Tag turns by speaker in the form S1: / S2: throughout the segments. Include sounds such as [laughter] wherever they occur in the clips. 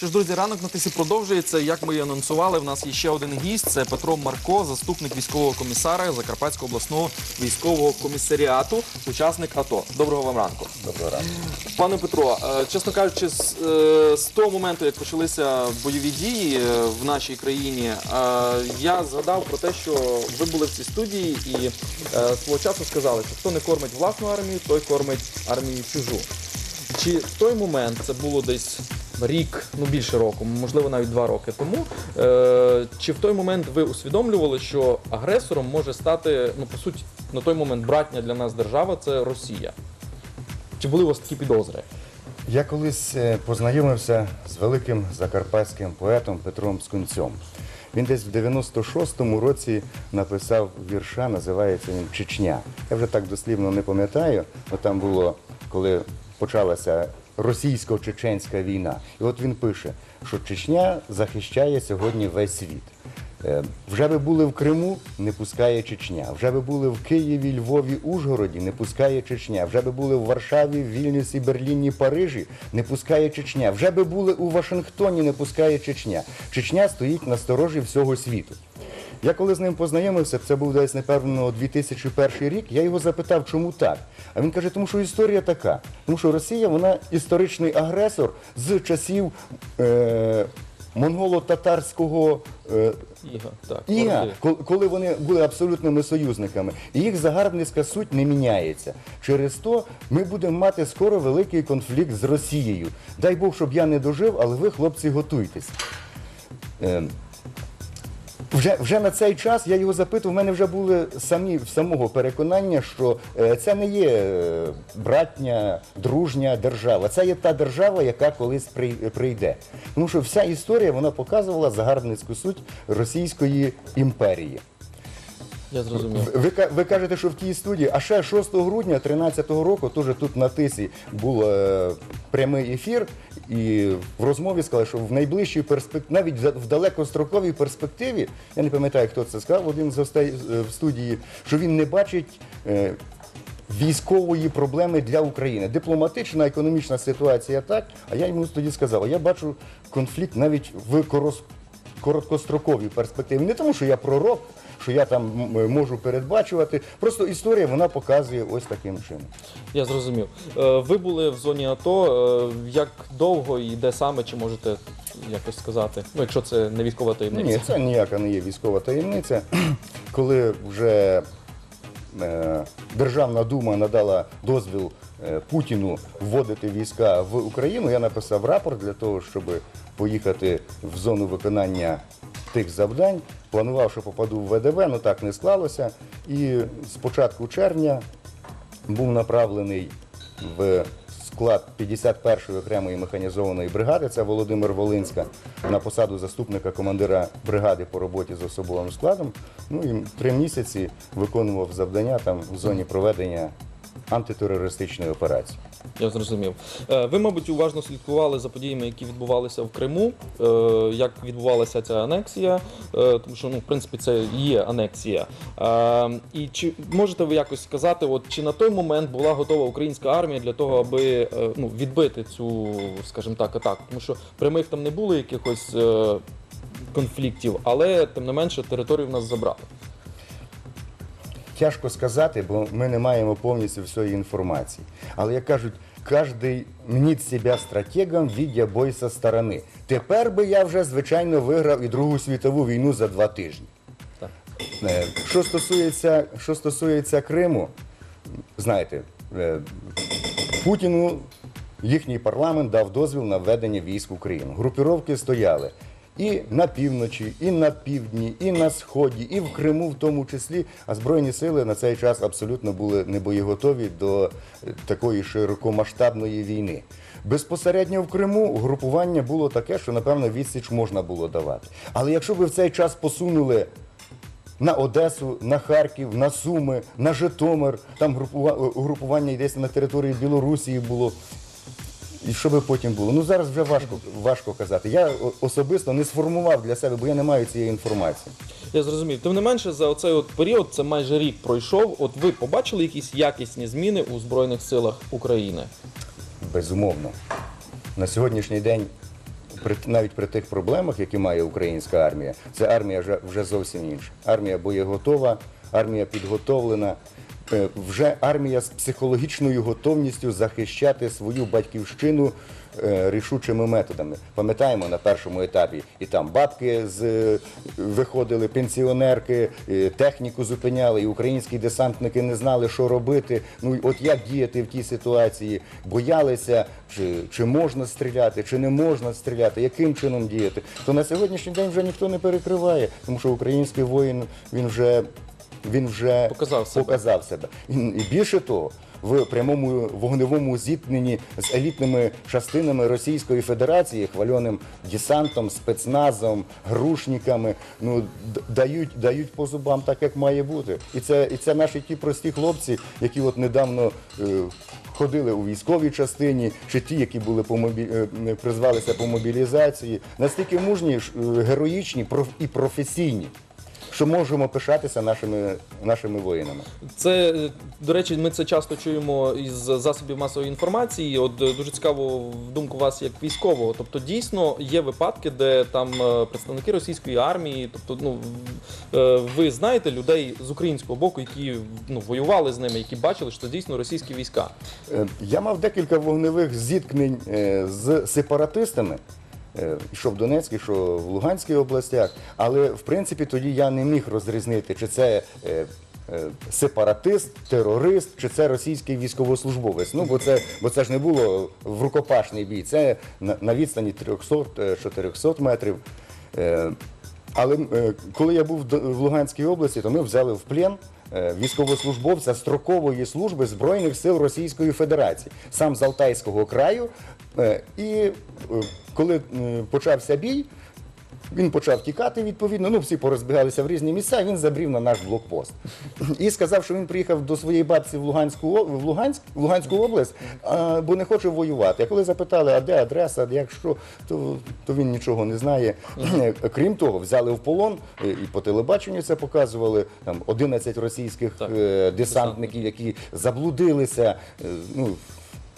S1: Що ж, друзі, ранок на тисі продовжується. Як ми і анонсували, в нас є ще один гість. Це Петро Марко, заступник військового комісара Закарпатського обласного військового комісаріату, учасник АТО. Доброго вам ранку.
S2: Доброго ранку.
S1: Пане Петро, е, чесно кажучи, з, е, з того моменту, як почалися бойові дії е, в нашій країні, я згадав про те, що ви були в цій студії і свого часу сказали, що хто не кормить власну армію, той кормить армію чужу. Чи в той момент це було десь рік, ну більше року, можливо, навіть два роки тому. Е, чи в той момент ви усвідомлювали, що агресором може стати, ну по суті, на той момент братня для нас держава це Росія? Чи були у вас такі підозри?
S2: Я колись е, познайомився з великим закарпатським поетом Петром Скунцем. Він десь в 96-му році написав вірша, називається він Чечня. Я вже так дослівно не пам'ятаю, але там було, коли почалася російсько-чеченська війна. І от він пише, що Чечня захищає сьогодні весь світ. Е, Вже ви були в Криму, не пускає Чечня. Вже ви були в Києві, Львові, Ужгороді, не пускає Чечня. Вже ви були в Варшаві, Вільнюсі, Берліні, Парижі, не пускає Чечня. Вже ви були у Вашингтоні, не пускає Чечня. Чечня стоїть на сторожі всього світу. Я коли з ним познайомився, це був десь, напевно, 2001 рік, я його запитав, чому так. А він каже, тому що історія така. Тому що Росія, вона історичний агресор з часів е, монголо-татарського е,
S1: Іга, так.
S2: Іга, коли вони були абсолютними союзниками, і їх загарбницька суть не міняється. Через то ми будемо мати скоро великий конфлікт з Росією. Дай Бог, щоб я не дожив, але ви, хлопці, готуйтесь. Ем, вже, вже на цей час я його запитував, в мене вже були самі самого переконання, що е, це не є е, братня, дружня держава. Це є та держава, яка колись прий- прийде. Тому що вся історія вона показувала загарбницьку суть Російської імперії.
S1: Я зрозумів.
S2: Ви, ви кажете, що в тій студії, а ще 6 грудня 2013 року, теж тут на тисі був е, прямий ефір, і в розмові сказали, що в найближчій перспективі, навіть в далекостроковій перспективі, я не пам'ятаю, хто це сказав, один з гостей е, в студії, що він не бачить. е, Військової проблеми для України. Дипломатична, економічна ситуація так. А я йому тоді сказав, я бачу конфлікт навіть в корос- короткостроковій перспективі. Не тому, що я пророк, що я там можу передбачувати. Просто історія вона показує ось таким чином.
S1: Я зрозумів. Е, Ви були в зоні АТО. Е, Як довго і де саме, чи можете якось сказати? Ну, якщо це не військова таємниця.
S2: Ні, це ніяка не є військова таємниця. Коли вже е, Державна дума надала дозвіл е, Путіну вводити війська в Україну, я написав рапорт для того, щоб поїхати в зону виконання тих завдань. Планував, що попаду в ВДВ, але так не склалося. І з початку червня був направлений в склад 51-ї окремої механізованої бригади, це Володимир Волинська, на посаду заступника командира бригади по роботі з особовим складом. Ну і три місяці виконував завдання там в зоні проведення антитерористичної операції.
S1: Я зрозумів. Е, Ви, мабуть, уважно слідкували за подіями, які відбувалися в Криму, е, як відбувалася ця анексія, е, тому що ну, в принципі це є анексія. І чи можете ви якось сказати, от чи на той момент була готова українська армія для того, аби ну, відбити цю, скажімо так, атаку? Тому що прямих там не було якихось конфліктів, але тим не менше територію в нас забрали.
S2: Тяжко сказати, бо ми не маємо повністю всієї інформації. Але як кажуть, кожен мніть себе стратегом, віддя бой со сторони. Тепер би я вже, звичайно, виграв і Другу світову війну за два тижні.
S1: Так.
S2: Е, Що стосується, що стосується Криму, знаєте, е, Путіну їхній парламент дав дозвіл на введення військ в Україну. Групіровки стояли і на півночі, і на півдні, і на сході, і в Криму в тому числі. А збройні сили на цей час абсолютно були небоєготові до е, такої широкомасштабної війни. Безпосередньо в Криму групування було таке, що напевно відсіч можна було давати. Але якщо ви в цей час посунули на Одесу, на Харків, на Суми, на Житомир. Там групува- угрупування десь на території Білорусі було. І що би потім було? Ну зараз вже важко, важко казати. Я особисто не сформував для себе, бо я не маю цієї інформації.
S1: Я зрозумів. Тим не менше, за оцей от період, це майже рік пройшов. От ви побачили якісь якісні зміни у Збройних силах України?
S2: Безумовно. На сьогоднішній день при, навіть при тих проблемах, які має українська армія, це армія вже, вже зовсім інша. Армія боєготова, армія підготовлена. Е, Вже армія з психологічною готовністю захищати свою батьківщину е, рішучими методами. Пам'ятаємо на першому етапі і там бабки з е, виходили, пенсіонерки, техніку зупиняли, і українські десантники не знали, що робити. Ну от як діяти в тій ситуації, боялися, чи, чи можна стріляти, чи не можна стріляти, яким чином діяти. То на сьогоднішній день вже ніхто не перекриває, тому що український воїн він вже він вже
S1: Показав себе.
S2: показав себе. І, і більше того, в прямому вогневому зіткненні з елітними частинами Російської Федерації, хвальоним десантом, спецназом, грушниками, ну дають, дають по зубам так, як має бути. І це, і це наші ті прості хлопці, які от недавно. е, Ходили у військовій частині, чи ті, які були по мобі... е, призвалися по мобілізації, настільки мужні, е, героїчні і професійні, що можемо пишатися нашими, нашими воїнами.
S1: Це, е, до речі, ми це часто чуємо із засобів масової інформації. От е, дуже цікаво в думку вас як військового. Тобто, дійсно є випадки, де там е, представники російської армії, тобто, ну ви знаєте людей з українського боку, які ну воювали з ними, які бачили, що це дійсно російські війська.
S2: Я мав декілька вогневих зіткнень з сепаратистами. Е, Що в Донецькій, що в Луганській областях, але в принципі тоді я не міг розрізнити, чи це е, е, сепаратист, терорист, чи це російський військовослужбовець. Ну бо це, бо це ж не було в рукопашний бій, це на, на відстані 300-400 метрів. Е, Але е, коли я був в Луганській області, то ми взяли в плен е, військовослужбовця строкової служби Збройних сил Російської Федерації, сам з Алтайського краю. Е, І е, коли е, почався бій, він почав тікати відповідно. Ну всі порозбігалися в різні місця. Він забрів на наш блокпост і сказав, що він приїхав до своєї бабці в Луганську в Луганськ, в Луганську область, а, бо не хоче воювати. А коли запитали, а де адреса, як що, то, то він нічого не знає. [clears throat] Крім того, взяли в полон і по телебаченню це показували. Там 11 російських
S1: Так.
S2: десантників, які заблудилися, ну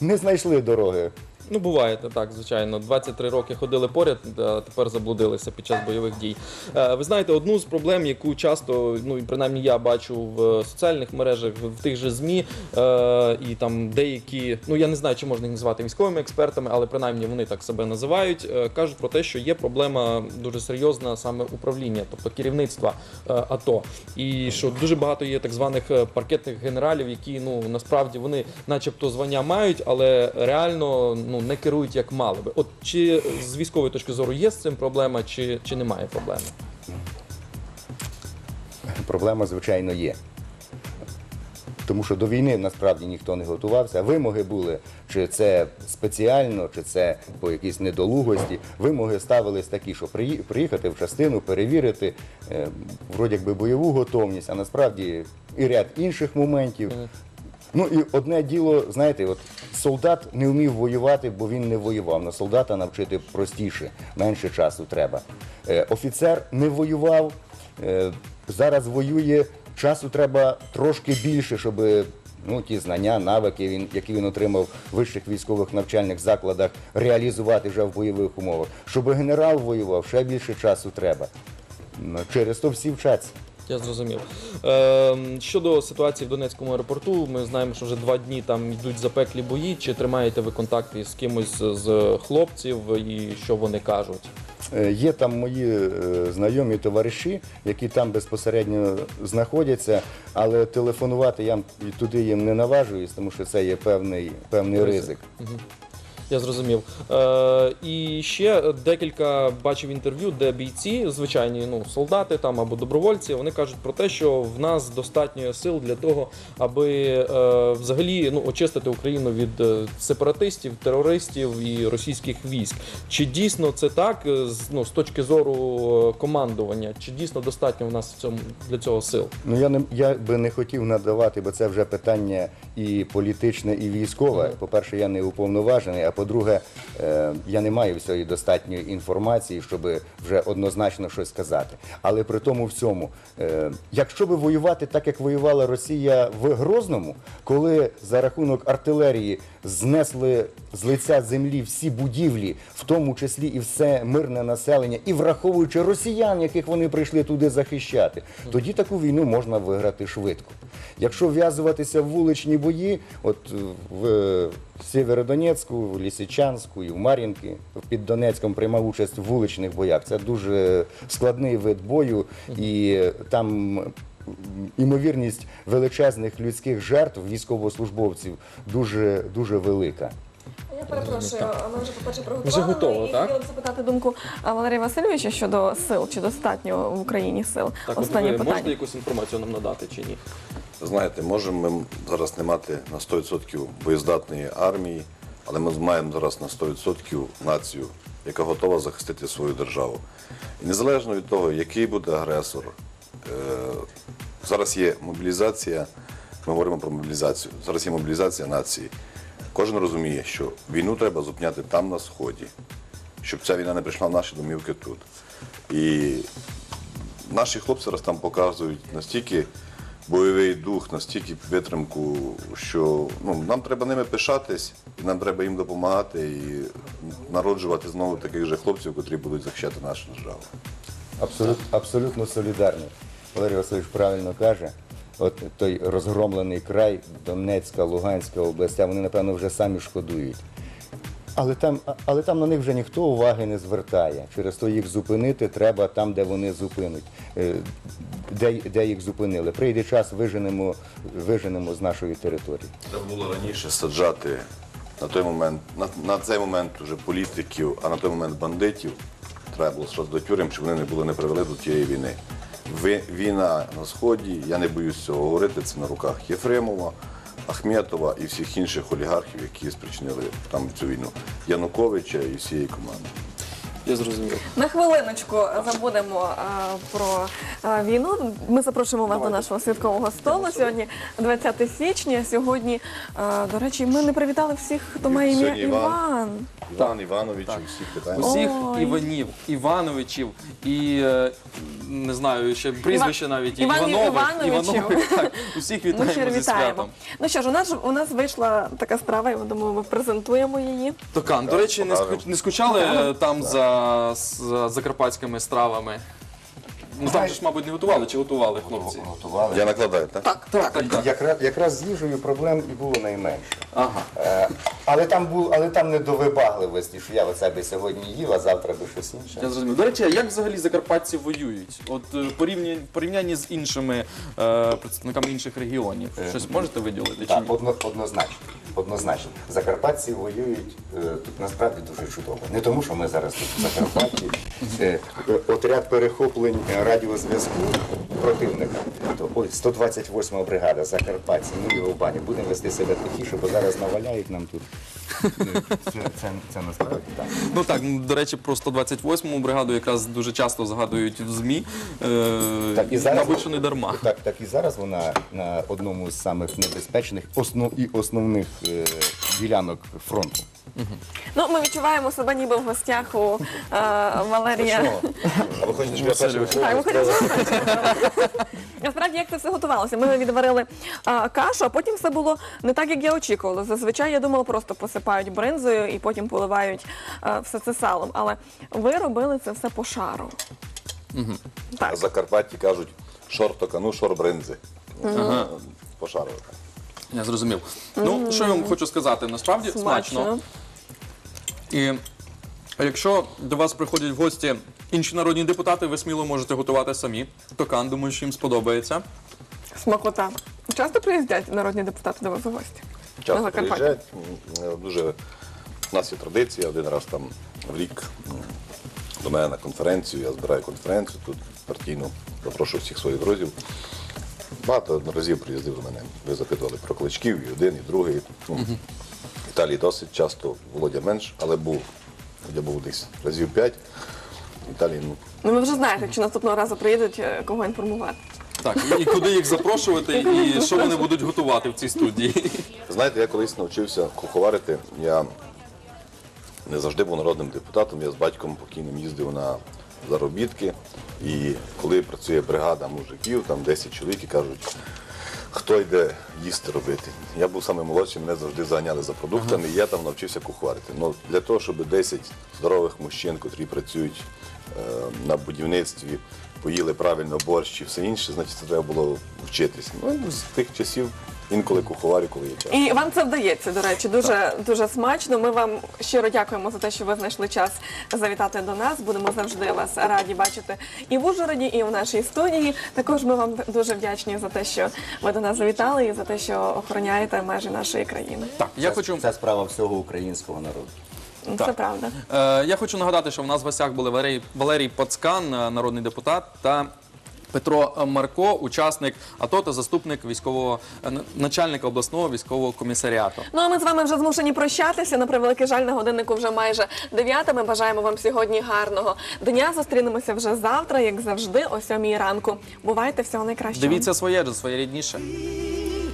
S2: не знайшли дороги.
S1: Ну, буває так, звичайно. 23 роки ходили поряд, а тепер заблудилися під час бойових дій. Е, Ви знаєте, одну з проблем, яку часто, ну і принаймні я бачу в соціальних мережах, в тих же ЗМІ, е, і там деякі, ну я не знаю, чи можна їх назвати військовими експертами, але принаймні вони так себе називають, е, кажуть про те, що є проблема дуже серйозна саме управління, тобто керівництва АТО. І що дуже багато є так званих паркетних генералів, які ну насправді вони, начебто, звання мають, але реально ну не керують як мали би. От чи з військової точки зору є з цим проблема, чи, чи немає проблеми?
S2: Проблема, звичайно, є. Тому що до війни насправді ніхто не готувався. Вимоги були, чи це спеціально, чи це по якійсь недолугості. Вимоги ставились такі, що приїхати в частину, перевірити е, вроді якби бойову готовність, а насправді і ряд інших моментів. Ну і одне діло, знаєте, от солдат не вмів воювати, бо він не воював. На солдата навчити простіше, менше часу треба. Е, офіцер не воював, е, зараз воює. Часу треба трошки більше, щоб ну, ті знання, навики, він, які він отримав в вищих військових навчальних закладах, реалізувати вже в бойових умовах. Щоб генерал воював, ще більше часу треба. Через то всі вчаться.
S1: Я зрозумів. Е, щодо ситуації в Донецькому аеропорту, ми знаємо, що вже два дні там йдуть запеклі бої. Чи тримаєте ви контакти з кимось з хлопців і що вони кажуть?
S2: Е, Є там мої е, знайомі товариші, які там безпосередньо знаходяться, але телефонувати я туди їм не наважуюсь, тому що це є певний, певний ризик.
S1: Я зрозумів. Е, і ще декілька бачив інтерв'ю, де бійці, звичайні ну, солдати там або добровольці, вони кажуть про те, що в нас достатньо сил для того, аби е, взагалі ну, очистити Україну від е, сепаратистів, терористів і російських військ. Чи дійсно це так е, з, ну, з точки зору е, командування? Чи дійсно достатньо в нас в цьому для цього сил?
S2: Ну я не я би не хотів надавати, бо це вже питання і політичне, і військове. По-перше, я не уповноважений, а По-друге, е, я не маю всієї достатньої інформації, щоб вже однозначно щось сказати. Але при тому всьому, е, якщо би воювати так, як воювала Росія в Грозному, коли за рахунок артилерії знесли з лиця землі всі будівлі, в тому числі і все мирне населення, і враховуючи росіян, яких вони прийшли туди захищати, тоді таку війну можна виграти швидко. Якщо вв'язуватися в вуличні бої, от е, в Сєвєродонецьку, в Лісичанську і в Мар'їнки під Донецьком приймав участь в вуличних боях. Це дуже складний вид бою, і там імовірність величезних людських жертв військовослужбовців дуже дуже велика.
S3: Я перепрошую, ми вже приготували.
S1: Готово,
S3: але
S1: так?
S3: хотіла б запитати думку а, Валерія Васильовича щодо сил, чи достатньо в Україні сил.
S1: Так, от
S3: Останнє
S1: ви
S3: питання.
S1: можете якусь інформацію нам надати чи ні?
S4: Знаєте, можемо ми зараз не мати на 100% боєздатної армії, але ми маємо зараз на 100% націю, яка готова захистити свою державу. І незалежно від того, який буде агресор, е, зараз є мобілізація, ми говоримо про мобілізацію. Зараз є мобілізація нації. Кожен розуміє, що війну треба зупиняти там на сході, щоб ця війна не прийшла в наші домівки тут. І наші хлопці зараз там показують настільки бойовий дух, настільки витримку, що ну, нам треба ними пишатись, і нам треба їм допомагати і народжувати знову таких же хлопців, котрі будуть захищати нашу державу.
S2: Абсолютно, абсолютно солідарний. Валерій Васильович правильно каже. От той розгромлений край, Донецька, Луганська областя, вони, напевно, вже самі шкодують. Але там, але там на них вже ніхто уваги не звертає. Через то їх зупинити треба там, де вони зупинуть, е, де, де їх зупинили. Прийде час, виженемо, виженемо з нашої території.
S4: Треба було раніше саджати на той момент, на, на цей момент уже політиків, а на той момент бандитів. Треба було сразу до тюрем, щоб вони не були не привели до тієї війни. Війна на сході, я не боюсь цього говорити. Це на руках Єфремова, Ахметова і всіх інших олігархів, які спричинили там цю війну. Януковича і всієї команди.
S1: Я зрозумів.
S3: На хвилиночку забудемо а, про а, війну. Ми запрошуємо вас до нашого святкового столу. Сьогодні 20 січня. Сьогодні, а, до речі, ми не привітали всіх, хто має ім'я
S4: Сьогодні Іван.
S3: Іван.
S4: Іван Іванович, всіх питань.
S1: Усіх
S3: Ой.
S1: Іванів, Івановичів і е, не знаю, ще прізвище навіть і
S3: Іванів
S1: Іванових,
S3: Івановичів.
S1: Іванових. [laughs] Так, усіх
S3: Ми
S1: вітаємо
S3: щиро
S1: зі
S3: вітаємо.
S1: святом.
S3: Ну що ж, у нас ж- у нас вийшла така справа, і ми думаю, ми презентуємо її.
S1: Токан, до речі, не,
S4: покажемо.
S1: ску- не скучали е, там за, за закарпатськими стравами? Ну там же ж, мабуть, не готували чи готували хлопці?
S2: Готували.
S4: Я накладаю, так?
S1: Так, так, так. так.
S2: Якраз, якраз з їжею проблем і було найменше.
S1: Ага.
S2: Е, Але там був, але там не до вибагливості, що я оце би сьогодні їв, а завтра би щось інше.
S1: Я зрозумів. До речі, а як взагалі закарпатці воюють? От е, порівня- в порівнянні з іншими е, представниками інших регіонів. Щось можете виділити чи
S2: Так,
S1: ні?
S2: одно, однозначно. Однозначно. Закарпатці воюють е, тут насправді дуже чудово. Не тому, що ми зараз тут в Закарпатті. Е, е, отряд перехоплень е, радіозв'язку противника. То, ой, 128 бригада Закарпатці, ну його в бані. Будемо вести себе тихіше, бо зараз наваляють нам тут. Е, Це, це, це насправді так.
S1: Ну так, ну, до речі, про 128-му бригаду якраз дуже часто згадують в ЗМІ. Е,
S2: Так і зараз
S1: мабуть, що не дарма.
S2: Так, так і зараз вона на одному з самих небезпечних основ і основних е, ділянок фронту.
S3: Ну, ми відчуваємо себе ніби в гостях у е, Валерія.
S4: А ви хочете, щоб я першим
S3: Так, ми хочемо запитати. Насправді, як це все готувалося? Ми відварили а, кашу, а потім все було не так, як я очікувала. Зазвичай я думала, просто посипають бринзою і потім поливають а, все це салом. Але ви робили це все по шару.
S4: А
S3: Так.
S4: Закарпатті кажуть шор токану, шор бринзи.
S1: Ага.
S4: Пошарили.
S1: Я зрозумів. Ну, що я вам хочу сказати, насправді смачно. І якщо до вас приходять в гості інші народні депутати, ви сміло можете готувати самі. Токан, думаю, що їм сподобається.
S3: Смакота. Часто приїздять народні депутати до вас у гості?
S4: Часто приїжджають. М, Дуже у нас є традиція, один раз там в рік м, до мене на конференцію. Я збираю конференцію тут партійну, запрошую всіх своїх друзів. Багато разів приїздив до мене. Ви запитували про кличків, і один, і другий. Ну, Віталій досить часто, Володя менш, але був. Володя був десь разів п'ять. Віталій, ну,
S3: Ну ви вже знаєте, якщо наступного разу приїдуть, е, кого інформувати.
S1: Так, і куди їх запрошувати, і що вони будуть готувати в цій студії.
S4: Знаєте, я колись навчився куховарити. Я не завжди був народним депутатом. Я з батьком покійним їздив на заробітки. І коли працює бригада мужиків, там 10 чоловік і кажуть, хто йде їсти робити. Я був самим молодшим, мене завжди заганяли за продуктами, і я там навчився кухварити. Ну, для того, щоб 10 здорових мужчин, котрі працюють е, на будівництві, поїли правильно борщ і все інше, значить це треба було вчитись. Ну, з тих часів інколи куховарю, коли є час.
S3: І вам це вдається, до речі, дуже дуже смачно. Ми вам щиро дякуємо за те, що ви знайшли час завітати до нас. Будемо завжди вас раді бачити і в Ужгороді, і в нашій студії. Також ми вам дуже вдячні за те, що ви до нас завітали, і за те, що охороняєте межі нашої країни.
S1: Так, я
S5: Це-
S1: хочу
S5: Це справа всього українського народу.
S3: Це
S1: Так.
S3: правда.
S1: Е, я хочу нагадати, що в нас в гостях були Валерій, Валерій Пацкан, е, народний депутат, та Петро Марко, учасник АТО та заступник військового е, начальника обласного військового комісаріату.
S3: Ну а ми з вами вже змушені прощатися. На превеликий жаль, на годиннику вже майже дев'ята. Ми бажаємо вам сьогодні гарного дня. Зустрінемося вже завтра, як завжди, о сьомій ранку. Бувайте всього найкращого.
S1: Дивіться своє, своє рідніше.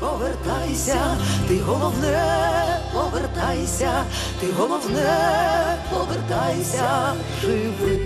S6: Повертайся, ти головне, повертайся, ти головне, повертайся, живи.